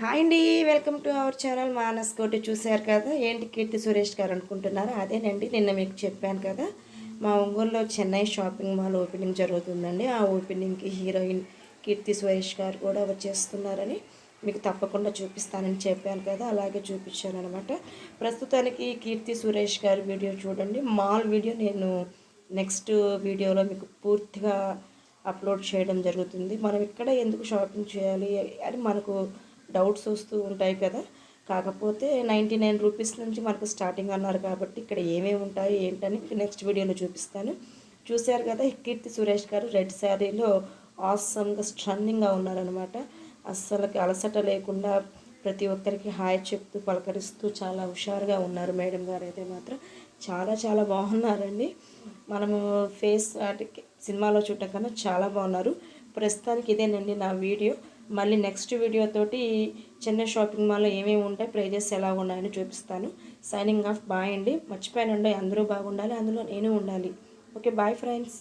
Hi అండి welcome to our channel Manas Koti చూశారు కదా? ఏంటి కీర్తి సురేష్ గారు అనుకుంటున్నారు? అదేనండి నిన్న మీకు చెప్పాను కదా మా ఒంగోలులో చెన్నై షాపింగ్ మాల్ ఓపెనింగ్ జరుగుతుందండి. ఆ ఓపెనింగ్కి హీరోయిన్ కీర్తి సురేష్ గారు కూడా వచ్చేస్తున్నారని మీకు తప్పకుండా చూపిస్తానని చెప్పాను కదా అలాగే చూపించాను అనమాట ప్రస్తుతానికి కీర్తి సురేష్ గారి వీడియో చూడండి. మాల్ వీడియో నేను నెక్స్ట్ వీడియోలో మీకు పూర్తిగా అప్లోడ్ చేయడం జరుగుతుంది. మనం ఇక్కడ ఎందుకు షాపింగ్ చేయాలి అని మనకు డౌట్స్ వస్తూ ఉంటాయి కదా. కాకపోతే నైంటీ నైన్ రూపీస్ నుంచి మనకు స్టార్టింగ్ అన్నారు కాబట్టి ఇక్కడ ఏమేమి ఉంటాయి ఏంటని నెక్స్ట్ వీడియోలో చూపిస్తాను. చూశారు కదా కీర్తి సురేష్ గారు రెడ్ శారీలో ఆసమ్గా స్ట్రన్నింగ్గా ఉన్నారనమాట అస్సలకి అలసట లేకుండా ప్రతి ఒక్కరికి హాయ్ చెప్తూ పలకరిస్తూ చాలా హుషారుగా ఉన్నారు మేడం గారు అయితే మాత్రం. చాలా చాలా బాగున్నారండి. మనము ఫేస్ వాటికి సినిమాలో చూడటం కన్నా చాలా బాగున్నారు. ప్రస్తుతానికి ఇదేనండి నా వీడియో. మళ్ళీ నెక్స్ట్ వీడియోతోటి చెన్నై షాపింగ్ మాల్లో ఏమేమి ఉంటాయి ప్రైజెస్ ఎలా ఉన్నాయని చూపిస్తాను. సైనింగ్ ఆఫ్ బాయ్ అండి. మర్చిపోయానండి అందరూ బాగుండాలి అందులో నేను ఉండాలి. Okay bye friends